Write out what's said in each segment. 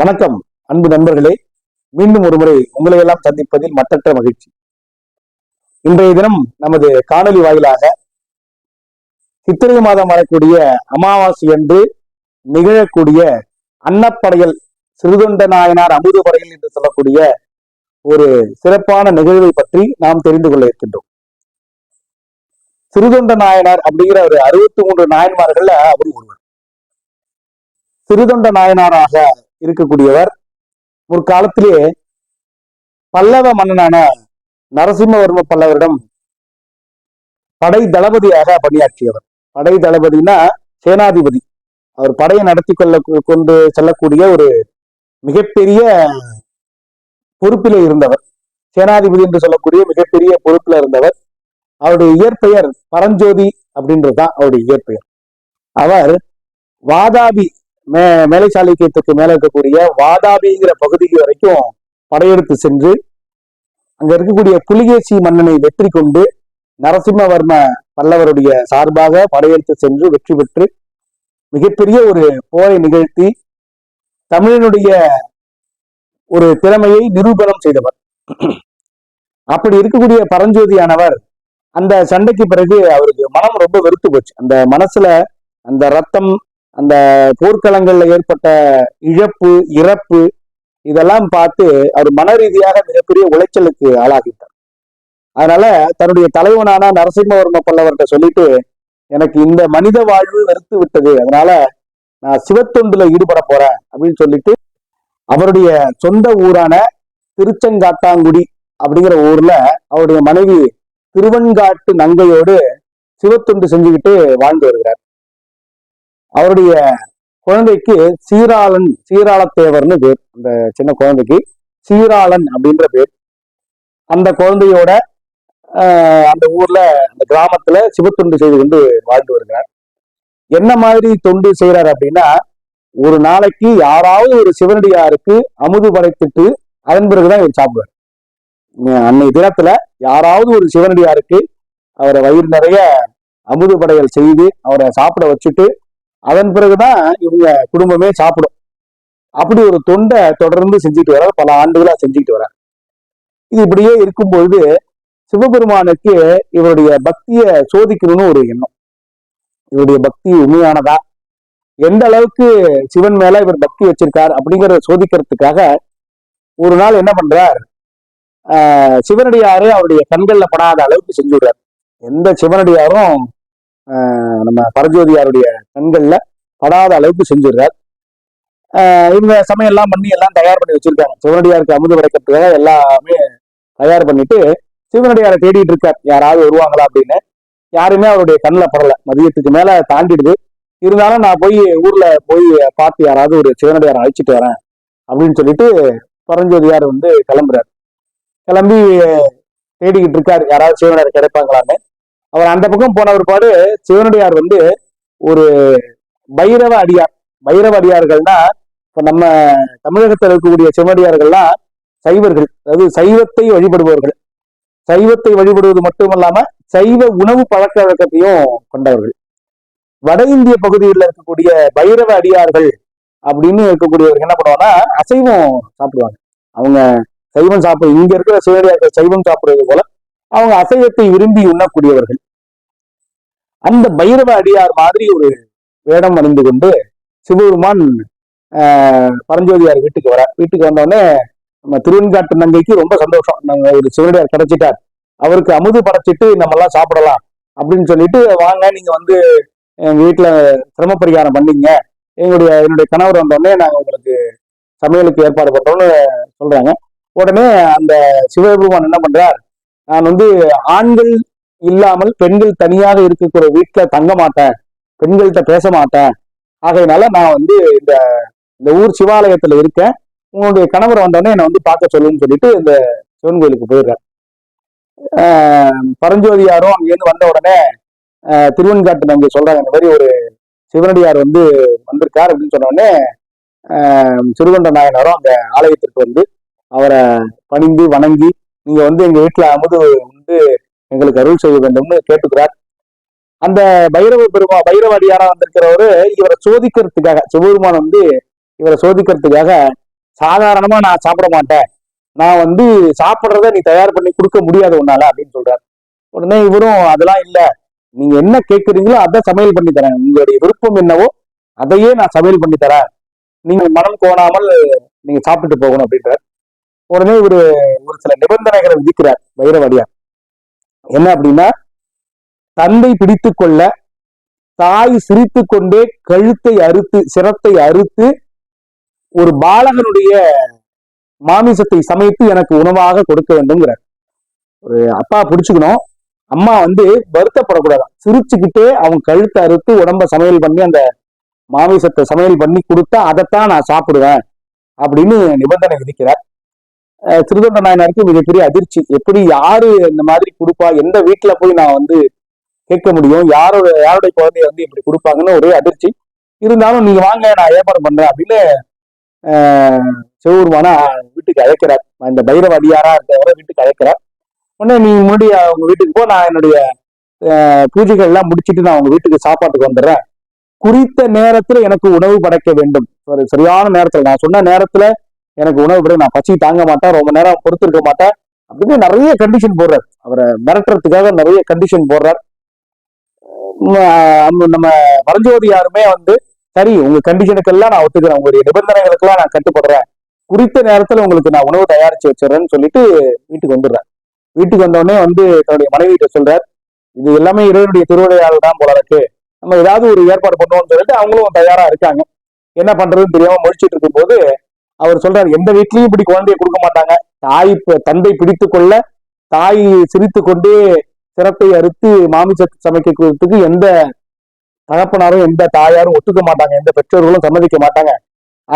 வணக்கம் அன்பு நண்பர்களே. மீண்டும் ஒருமுறை உங்களை எல்லாம் சந்திப்பதில் மற்றற்ற மகிழ்ச்சி. இன்றைய தினம் நமது காணொலி வாயிலாக சித்திரை மாதம் வரக்கூடிய அமாவாசை என்று நிகழக்கூடிய அன்னப்படையல் சிறுதொண்ட நாயனார் அமுதுபடையல் என்று சொல்லக்கூடிய ஒரு சிறப்பான நிகழ்வை பற்றி நாம் தெரிந்து கொள்ள இருக்கின்றோம். சிறுதொண்ட நாயனார் அப்படிங்கிற ஒரு அறுபத்தி மூன்று நாயன்மார்கள்ல அவர் ஒருவர். சிறுதொண்ட நாயனாராக இருக்கக்கூடியவர். முற்காலத்திலே பல்லவ மன்னனான நரசிம்மவர்ம பல்லவரிடம் படை தளபதியாக பணியாற்றியவர். படை தளபதினா சேனாதிபதி. அவர் படையை நடத்தி கொள்ள கொண்டு செல்லக்கூடிய ஒரு மிகப்பெரிய பொறுப்பிலே இருந்தவர். சேனாதிபதி என்று சொல்லக்கூடிய மிகப்பெரிய பொறுப்பில் இருந்தவர். அவருடைய இயற்பெயர் பரஞ்சோதி அப்படின்றதுதான் அவருடைய இயற்பெயர். அவர் வாதாபி மே மேலை சாளுக்கியத்துக்கு மேல இருக்கக்கூடிய வாதாபிங்கிற பகுதிக்கு வரைக்கும் படையெடுத்து சென்று அங்க இருக்கக்கூடிய புலிகேசி மன்னனை வெற்றி கொண்டு நரசிம்மவர்ம பல்லவருடைய சார்பாக படையெடுத்து சென்று வெற்றி பெற்று மிகப்பெரிய ஒரு போரை நிகழ்த்தி தமிழனுடைய ஒரு திறமையை நிரூபணம் செய்தவர். அப்படி இருக்கக்கூடிய பரஞ்சோதியானவர் அந்த சண்டைக்கு பிறகு அவருக்கு மனம் ரொம்ப வெறுத்து போச்சு. அந்த மனசுல அந்த ரத்தம் அந்த போர்க்களங்கள்ல ஏற்பட்ட இழப்பு இறப்பு இதெல்லாம் பார்த்து அவர் மன ரீதியாக மிகப்பெரிய உளைச்சலுக்கு ஆளாகிட்டார். அதனால தன்னுடைய தலைவனான நரசிம்மவர்ம பல்லவர்கிட்ட சொல்லிட்டு எனக்கு இந்த மனித வாழ்வு வெறுத்து விட்டது. அதனால நான் சிவத்தொண்டுல ஈடுபட போறேன். அப்படின்னு சொல்லிட்டு அவருடைய சொந்த ஊரான திருச்செங்காட்டாங்குடி அப்படிங்கிற ஊர்ல அவருடைய மனைவி திருவன்காட்டு நங்கையோடு சிவத்தொண்டு செஞ்சுக்கிட்டு வாழ்ந்து வருகிறார். அவருடைய குழந்தைக்கு சீராளன் சீராளத்தேவர்னு பேர். அந்த சின்ன குழந்தைக்கு சீராளன் அப்படின்ற பேர். அந்த குழந்தையோட அந்த ஊர்ல அந்த கிராமத்துல சிவத்தொண்டு செய்து கொண்டு வாழ்ந்து வருகிறார். என்ன மாதிரி தொண்டு செய்யறாரு அப்படின்னா ஒரு நாளைக்கு யாராவது ஒரு சிவனடியாருக்கு அமுது படைத்துட்டு அதன் பிறகுதான் இவர் சாப்பிடுவார். அன்னை அன்னைய தினத்துல யாராவது ஒரு சிவனடியாருக்கு அவரை வயிறு நிறைய அமுது படையல் செய்து அவரை சாப்பிட வச்சுட்டு அதன் பிறகுதான் இவங்க குடும்பமே சாப்பிடும். அப்படி ஒரு தொண்டை தொடர்ந்து செஞ்சுட்டு வர பல ஆண்டுகளா செஞ்சுட்டு வர இது இப்படியே இருக்கும் பொழுது சிவபெருமானுக்கு இவருடைய பக்தியை சோதிக்கணும்னு ஒரு எண்ணம். இவருடைய பக்தி உண்மையானதா? எந்த அளவுக்கு சிவன் மேல இவர் பக்தி வச்சிருக்கார் அப்படிங்கிறத சோதிக்கிறதுக்காக ஒரு நாள் என்ன பண்றார்? ஆஹ் சிவனடியாரு அவருடைய கண்கள்ல படாத அளவுக்கு செஞ்சுடுறார் எந்த சிவனடியாரும் நம்ம பரஜோதியாருடைய கண்கள்ல படாத அளவுக்கு செஞ்சிடுறார். இவங்க சமையெல்லாம் பண்ணி எல்லாம் தயார் பண்ணி வச்சிருக்காங்க. சிவனடியாருக்கு அமுது படைக்கிறதுக்காக எல்லாமே தயார் பண்ணிட்டு சிவனடியாரை தேடிட்டு இருக்கார். யாராவது வருவாங்களா அப்படின்னு. யாருமே அவருடைய கண்ணில் படல. மதியத்துக்கு மேல தாண்டிடுது. இருந்தாலும் நான் போய் ஊர்ல போய் பார்த்து யாராவது ஒரு சிவனடியாரை அழைச்சிட்டு வரேன் அப்படின்னு சொல்லிட்டு பரஞ்சோதியார் வந்து கிளம்புறாரு. கிளம்பி தேடிக்கிட்டு இருக்காரு. யாராவது சிவனடியார் கிடைப்பாங்களான்னு. அவர் அந்த பக்கம் போன பிற்பாடு சிவனடியார் வந்து ஒரு பைரவ அடியார் பைரவ அடியார்கள்னா இப்ப நம்ம தமிழகத்தில் இருக்கக்கூடிய சிவனடியார்கள்லாம் சைவர்கள் அதாவது சைவத்தை வழிபடுபவர்கள். சைவத்தை வழிபடுவது மட்டுமல்லாம சைவ உணவு பழக்க வழக்கத்தையும் கொண்டவர்கள். வட இந்திய பகுதியில் இருக்கக்கூடிய பைரவ அடியார்கள் அப்படின்னு இருக்கக்கூடியவர்கள் என்ன பண்ணுவாங்கன்னா அசைவம் சாப்பிடுவாங்க. அவங்க சைவம் சாப்பிடு இங்க இருக்கிற சிவனடியார்கள் சைவம் சாப்பிடுவது போல அவங்க அசைவத்தை விரும்பி உண்ணக்கூடியவர்கள். அந்த பைரவ அடியார் மாதிரி ஒரு வேடம் அணிந்து கொண்டு சிவபெருமான் பரஞ்சோதியார் வீட்டுக்கு வர வீட்டுக்கு வந்தோடனே நம்ம திருவெண்காட்டு நங்கைக்கு ரொம்ப சந்தோஷம். நம்ம ஒரு சிவனடியார் கிடைச்சிட்டார் அவருக்கு அமுது படைச்சிட்டு நம்ம எல்லாம் சாப்பிடலாம் அப்படின்னு சொல்லிட்டு வாங்க நீங்க வந்து எங்க வீட்டுல சிரம பரிகாரம் பண்ணீங்க. எங்களுடைய என்னுடைய கணவர் வந்தோடனே நாங்க உங்களுக்கு சமையலுக்கு ஏற்பாடு பண்றோம்னு சொல்றாங்க. உடனே அந்த சிவபெருமான் என்ன பண்றார்? நான் வந்து ஆண்கள் இல்லாமல் பெண்கள் தனியாக இருக்கக்கூடிய வீட்டுல தங்க மாட்டேன் பெண்கள்கிட்ட பேச மாட்டேன். ஆகையினால நான் வந்து இந்த இந்த ஊர் சிவாலயத்துல இருக்கேன். உன்னுடைய கணவர் வந்தோடனே என்னை வந்து பார்க்க சொல்லுன்னு சொல்லிட்டு இந்த சிவன் கோயிலுக்கு போயிடுறேன். பரஞ்சோதியாரும் அங்கேருந்து வந்த உடனே ஆஹ் திருவெண்காட்டு அங்கே சொல்றாங்க இந்த மாதிரி ஒரு சிவனடியார் வந்து வந்திருக்கார் அப்படின்னு சொன்னோடனே சிறுவண்ட நாயனாரும் அந்த ஆலயத்திற்கு வந்து அவரை பணிந்து வணங்கி நீங்க வந்து எங்க வீட்டுல அமுது வந்து எங்களுக்கு அருள் செய்ய வேண்டும்னு கேட்டுக்கிறார். அந்த பைரவ பெருமா பைரவடியாரா வந்திருக்கிறவரு இவரை சோதிக்கிறதுக்காக சிவபெருமான் வந்து இவரை சோதிக்கிறதுக்காக சாதாரணமா நான் சாப்பிட மாட்டேன். நான் வந்து சாப்பிட்றத நீ தயார் பண்ணி கொடுக்க முடியாது உன்னால அப்படின்னு சொல்றாரு. உடனே இவரும் அதெல்லாம் இல்ல. நீங்க என்ன கேட்குறீங்களோ அதை சமையல் பண்ணி தரேன். உங்களுடைய விருப்பம் என்னவோ அதையே நான் சமையல் பண்ணி தரேன். நீங்க மனம் கோணாமல் நீங்க சாப்பிட்டு போகணும் அப்படின்றார். உடனே இவர் ஒரு சில நிபந்தனைகளை விதிக்கிறார் வைரவடியார் என்ன அப்படின்னா தந்தை பிடித்து கொள்ள தாய் சிரித்து கொண்டே கழுத்தை அறுத்து சிரத்தை அறுத்து ஒரு பாலகனுடைய மாமிசத்தை சமைத்து எனக்கு உணவாக கொடுக்க வேண்டும்ங்கிறார். ஒரு அப்பா பிடிச்சுக்கணும் அம்மா வந்து வருத்தப்படக்கூடாது சிரிச்சுக்கிட்டே அவன் கழுத்தை அறுத்து உடம்ப சமையல் பண்ணி அந்த மாமிசத்தை சமையல் பண்ணி கொடுத்தா அதைத்தான் நான் சாப்பிடுவேன் அப்படின்னு நிபந்தனை விதிக்கிறார். சிறுதொண்ட நாயனாருக்கு மிகப்பெரிய அதிர்ச்சி. எப்படி யாரு இந்த மாதிரி கொடுப்பா? எந்த வீட்டுல போய் நான் வந்து கேட்க முடியும்? யாரோட யாருடைய குழந்தைய வந்து இப்படி கொடுப்பாங்கன்னு ஒரே அதிர்ச்சி. இருந்தாலும் நீங்க வாங்க நான் ஏற்பாடு பண்றேன் அப்படின்னு ஆஹ் வீட்டுக்கு அழைக்கிறார். இந்த பைரவ அடியாரா இருக்கிறவரை வீட்டுக்கு அழைக்கிறார். உடனே நீ முன்னாடி அவங்க வீட்டுக்கு போ. நான் என்னுடைய பூஜைகள் எல்லாம் முடிச்சிட்டு நான் உங்க வீட்டுக்கு சாப்பாட்டுக்கு வந்துடுறேன். குறித்த நேரத்துல எனக்கு உணவு படைக்க வேண்டும். ஒரு சரியான நேரத்துல நான் சொன்ன நேரத்துல எனக்கு உணவு படை நான் பசி தாங்க மாட்டேன் ரொம்ப நேரம் பொறுத்திருக்க மாட்டேன் அப்படின்னு நிறைய கண்டிஷன் போடுறார். அவரை மிரட்டுறதுக்காக நிறைய கண்டிஷன் போடுறார். நம்ம பரஞ்சோதி யாருமே வந்து சரி உங்க கண்டிஷனுக்கெல்லாம் நான் ஒத்துக்கிறேன் உங்களுடைய நிபந்தனைகளுக்கெல்லாம் நான் கட்டுப்படுறேன். குறித்த நேரத்துல உங்களுக்கு நான் உணவு தயாரிச்சு வச்சிடறேன்னு சொல்லிட்டு வீட்டுக்கு வந்துடுறேன் வீட்டுக்கு வந்தோடனே வந்து தன்னுடைய மனைவிட்ட சொல்றார் இது எல்லாமே இறைவனுடைய திருவிழையாளர் தான் போல இருக்கு. நம்ம ஏதாவது ஒரு ஏற்பாடு பண்ணுவோம்னு சொல்லிட்டு அவங்களும் தயாரா இருக்காங்க. என்ன பண்றதுன்னு தெரியாம முடிச்சிட்டு இருக்கும்போது அவர் சொல்றாரு எந்த வீட்லயும் இப்படி குழந்தைய கொடுக்க மாட்டாங்க. தாய் தந்தை பிடித்து கொள்ள தாய் சிரித்து கொண்டே சிரத்தை அறுத்து மாமிசத்தை சமைக்கிறதுக்கு எந்த தகப்பனாரும் எந்த தாயாரும் ஒத்துக்க மாட்டாங்க. எந்த பெற்றோர்களும் சம்மதிக்க மாட்டாங்க.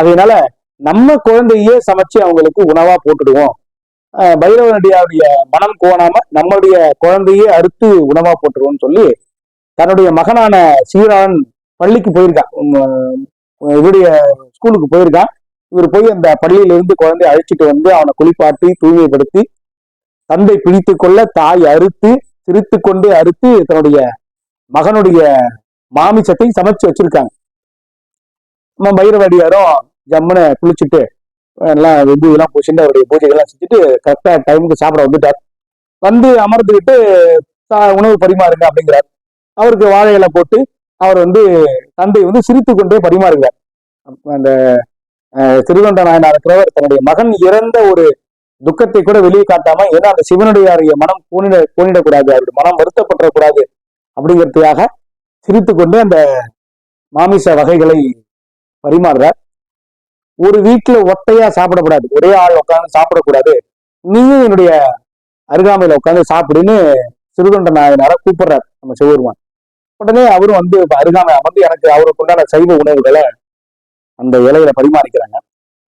அதனால நம்ம குழந்தையே சமைச்சு அவங்களுக்கு உணவா போட்டுடுவோம். பைரவனுடைய மனம் கோணாம நம்மளுடைய குழந்தையே அறுத்து உணவா போட்டுருவோம்னு சொல்லி தன்னுடைய மகனான சீரான் பள்ளிக்கு போயிருக்கான். இவருடைய ஸ்கூலுக்கு போயிருக்கான். இவர் போய் அந்த பள்ளியிலிருந்து குழந்தைய அழைச்சிட்டு வந்து அவனை குளிப்பாட்டி தூய்மைப்படுத்தி தந்தை பிடித்து கொள்ள தாய் அறுத்து சிரித்து கொண்டே அறுத்து தன்னுடைய மகனுடைய மாமிசத்தை சமைச்சு வச்சிருக்காங்க. நம்ம பைரவடியாரும் ஜம்முனை குளிச்சுட்டு எல்லாம் வெந்து இதெல்லாம் பூசிட்டு அவருடைய பூஜைகள்லாம் செஞ்சுட்டு கரெக்டா டைமுக்கு சாப்பிட வந்துட்டார். வந்து அமர்ந்துக்கிட்டு உணவு பரிமாறுங்க அப்படிங்கிறார். அவருக்கு வாழை போட்டு அவர் வந்து தந்தை வந்து சிரித்து கொண்டே பரிமாறுகிறார். அந்த திருவண்ட நாயனார் இருக்கிறவர் தன்னுடைய மகன் இறந்த ஒரு துக்கத்தை கூட வெளியே காட்டாம ஏன்னா அந்த சிவனுடைய மனம் பூனிட பூனிடக்கூடாது அவருடைய மனம் வருத்தப்பட்டக்கூடாது அப்படிங்கிறதுக்காக சிரித்து கொண்டு அந்த மாமிச வகைகளை பரிமாறுறார். ஒரு வீட்டுல ஒத்தையா சாப்பிடக்கூடாது ஒரே ஆள் உட்கார்ந்து சாப்பிடக்கூடாது நீயும் என்னுடைய அருகாமையில உட்கார்ந்து சாப்பிடுன்னு சிறுதொண்ட நாயனார கூப்பிடுறார் நம்ம சிவருமான் உடனே அவரும் வந்து அருகாமை அமர்ந்து எனக்கு அவருக்கு உண்டான சைவ உணவுகளை அந்த இலையில பரிமாறிக்கிறாங்க.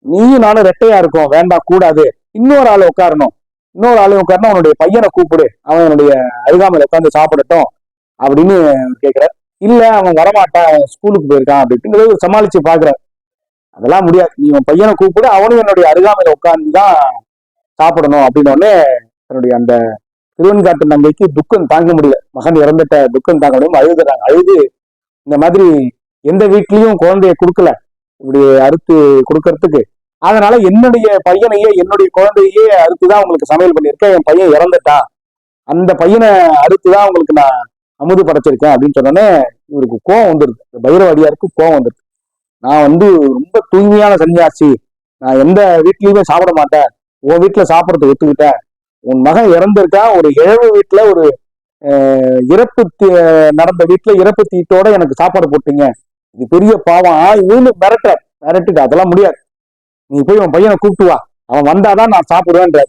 நீயும் நானும் ரெட்டையா இருக்கோம். வேண்டாம் கூடாது. இன்னொரு ஆள் உட்காரணும். இன்னொரு ஆளு உட்காரணும் அவனுடைய பையனை கூப்பிடு. அவன் என்னுடைய அருகாமையில உட்காந்து சாப்பிடட்டும் அப்படின்னு கேட்கிறார். இல்ல அவன் வரமாட்டான் அவன் ஸ்கூலுக்கு போயிருக்கான் அப்படின்னு சமாளிச்சு பாக்குறார் அதெல்லாம் முடியாது. நீ உன் பையனை கூப்பிடு அவனும் என்னுடைய அருகாமையில உட்கார்ந்து தான் சாப்பிடணும் அப்படின்னு உடனே தன்னுடைய அந்த திருவன்காட்டு நங்கைக்கு துக்கம் தாங்க முடியல. மகன் இறந்துட்ட துக்கம் தாங்க முடியாம அழுதுறாங்க. அழுது இந்த மாதிரி எந்த வீட்லயும் குழந்தைய கொடுக்கல. இப்படி அறுத்து கொடுக்கறதுக்கு. அதனால என்னுடைய பையனையே என்னுடைய குழந்தையே அறுத்துதான் உங்களுக்கு சமையல் பண்ணியிருக்கேன். என் பையன் இறந்துட்டான் அந்த பையனை அறுத்துதான் உங்களுக்கு நான் அமுது படைச்சிருக்கேன் அப்படின்னு சொன்னோடனே இவருக்கு கோவம் வந்துருது. பைரவாடியாருக்கு கோவம் வந்துருது. நான் வந்து ரொம்ப தூய்மையான சன்னியாசி. நான் எந்த வீட்லயுமே சாப்பிட மாட்டேன். உன் வீட்டுல சாப்பிடறத ஒத்துக்கிட்டேன். உன் மகன் இறந்திருக்கா? ஒரு இழவு வீட்டுல ஒரு இறப்பு தீ- நடந்த வீட்டுல இறப்பு தீட்டோட எனக்கு சாப்பாடு போட்டீங்க. இது பெரிய பாவம். இவனு மிரட்டுற. மிரட்டுட்டு அதெல்லாம் முடியாது. நீ போய் உன் பையனை கூப்பிட்டு வா. அவன் வந்தாதான் நான் சாப்பிடுவேன்ற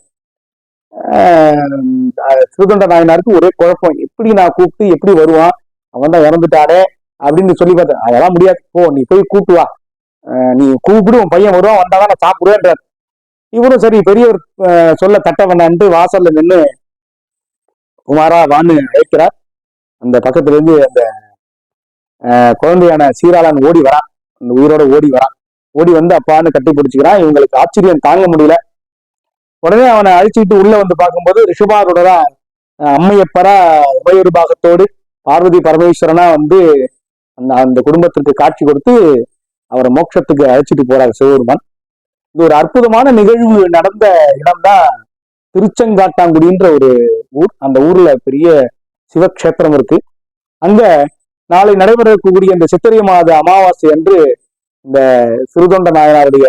சிறுதொண்ட நாயனாருக்கு ஒரே குழப்பம். எப்படி நான் கூப்பிட்டு எப்படி வருவான்? அவன் தான் இறந்துட்டானே அப்படின்னு சொல்லி பார்த்தேன். அதெல்லாம் முடியாது. போ நீ போய் கூப்பிட்டு வா. நீ கூப்பிடு உன் பையன் வருவான் வந்தாதான் நான் சாப்பிடுவேன்றார். இவரும் சரி பெரியவர் சொல்ல தட்ட வேண்டான்ட்டு வாசல்ல நின்று குமாரா வான்னு அழைக்கிறார். அந்த பக்கத்துல இருந்து அந்த குழந்தையான சீராளன் ஓடி வரான். அந்த உயிரோட ஓடி வரான். ஓடி வந்து அப்பான்னு கட்டி பிடிச்சிக்கிறான். இவங்களுக்கு ஆச்சரியம் தாங்க முடியல. உடனே அவனை அழிச்சுட்டு உள்ள வந்து பார்க்கும்போது ரிஷபாரோட தான் அம்மையப்பரா உபயொரு பாகத்தோடு பார்வதி பரமேஸ்வரனா வந்து அந்த அந்த குடும்பத்திற்கு காட்சி கொடுத்து அவரை மோட்சத்துக்கு அழைச்சிட்டு போறார் சிவபெருமான். இது ஒரு அற்புதமான நிகழ்வு நடந்த இடம்தான் திருச்செங்காட்டாங்குடின்ற ஒரு ஊர். அந்த ஊர்ல பெரிய சிவக்ஷேத்திரம் இருக்கு. அங்க நாளை நடைபெற இருக்கக்கூடிய இந்த சித்திரை மாத அமாவாசை அன்று இந்த சிறுதொண்ட நாயனாருடைய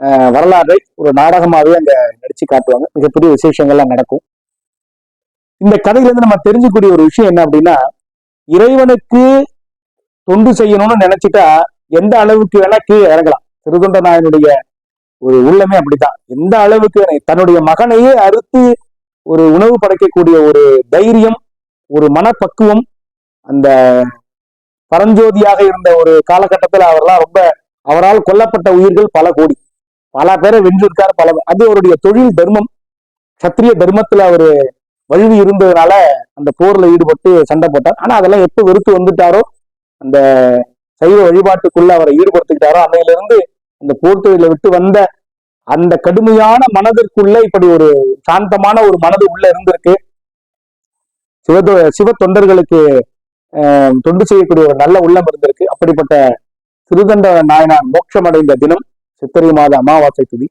அஹ், ஒரு நாடகமாவே அங்க நடிச்சு காட்டுவாங்க. மிகப்பெரிய விசேஷங்கள்லாம் நடக்கும். இந்த கதையிலிருந்து நம்ம தெரிஞ்சுக்கூடிய ஒரு விஷயம் என்ன அப்படின்னா இறைவனுக்கு தொண்டு செய்யணும்னு நினைச்சிட்டா எந்த அளவுக்கு வேணா கீழே இறங்கலாம். சிறுதொண்ட நாயனுடைய ஒரு உள்ளமே அப்படித்தான். எந்த அளவுக்கு தன்னுடைய மகனையே அறுத்து ஒரு உணவு படைக்கக்கூடிய ஒரு தைரியம் ஒரு மனப்பக்குவம் அந்த பரஞ்சோதியாக இருந்த ஒரு காலகட்டத்தில் அவர்லாம் ரொம்ப அவரால் கொல்லப்பட்ட உயிர்கள் பல கோடி. பல பேரை வென்றிருக்கார் பல அது அவருடைய தொழில் தர்மம். சத்திரிய தர்மத்துல அவரு வழுவி இருந்ததுனால அந்த போர்ல ஈடுபட்டு சண்டை போட்டார். ஆனா அதெல்லாம் எப்ப வெறுத்து வந்துட்டாரோ அந்த சைவ வழிபாட்டுக்குள்ள அவரை ஈடுபடுத்திக்கிட்டாரோ அன்னையிலிருந்து அந்த போர் தொழிலை விட்டு வந்த அந்த கடுமையான மனதிற்குள்ள இப்படி ஒரு சாந்தமான ஒரு மனது உள்ள இருந்திருக்கு. சிவ சிவ தொண்டர்களுக்கு தொண்டு செய்யக்கூடிய ஒரு நல்ல உள்ளம் இருந்திருக்கு. அப்படிப்பட்ட திருதண்ட நாயனார் மோட்சமடைந்த தினம் சித்திரை மாத அமாவாசை துதி.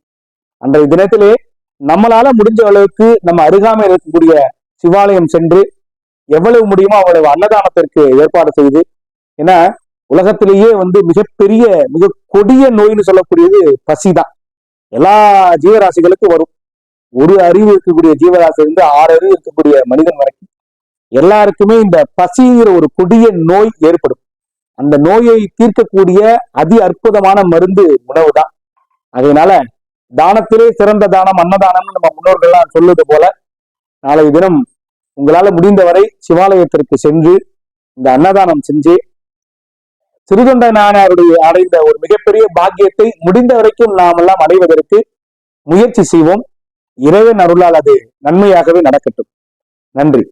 அன்றைய தினத்திலே நம்மளால முடிஞ்ச அளவுக்கு நம்ம அருகாமையில் இருக்கக்கூடிய சிவாலயம் சென்று எவ்வளவு முடியுமோ அவ்வளவு அன்னதானத்திற்கு ஏற்பாடு செய்து ஏன்னா உலகத்திலேயே வந்து மிகப்பெரிய மிக கொடிய நோய்னு சொல்லக்கூடியது பசிதான் எல்லா ஜீவராசிகளுக்கும் வரும். ஒரு அறிவு இருக்கக்கூடிய ஜீவராசி இருந்து ஆறு அறிவு இருக்கக்கூடிய மனிதன் வரைக்கும். எல்லாருக்குமே இந்த பசிங்கிற ஒரு கொடிய நோய் ஏற்படும். அந்த நோயை தீர்க்கக்கூடிய அதி அற்புதமான மருந்து உணவு தான் அதனால தானத்திலே சிறந்த தானம் அன்னதானம்னு நம்ம முன்னோர்கள்லாம் சொல்லுவது போல நாளைய தினம் உங்களால முடிந்தவரை சிவாலயத்திற்கு சென்று இந்த அன்னதானம் செஞ்சு சிறுதொண்ட நாயனாருடைய அடைந்த ஒரு மிகப்பெரிய பாக்கியத்தை முடிந்த வரைக்கும் நாமெல்லாம் அடைவதற்கு முயற்சி செய்வோம். இறைவன் அருளால் அது நன்மையாகவே நடக்கட்டும். நன்றி.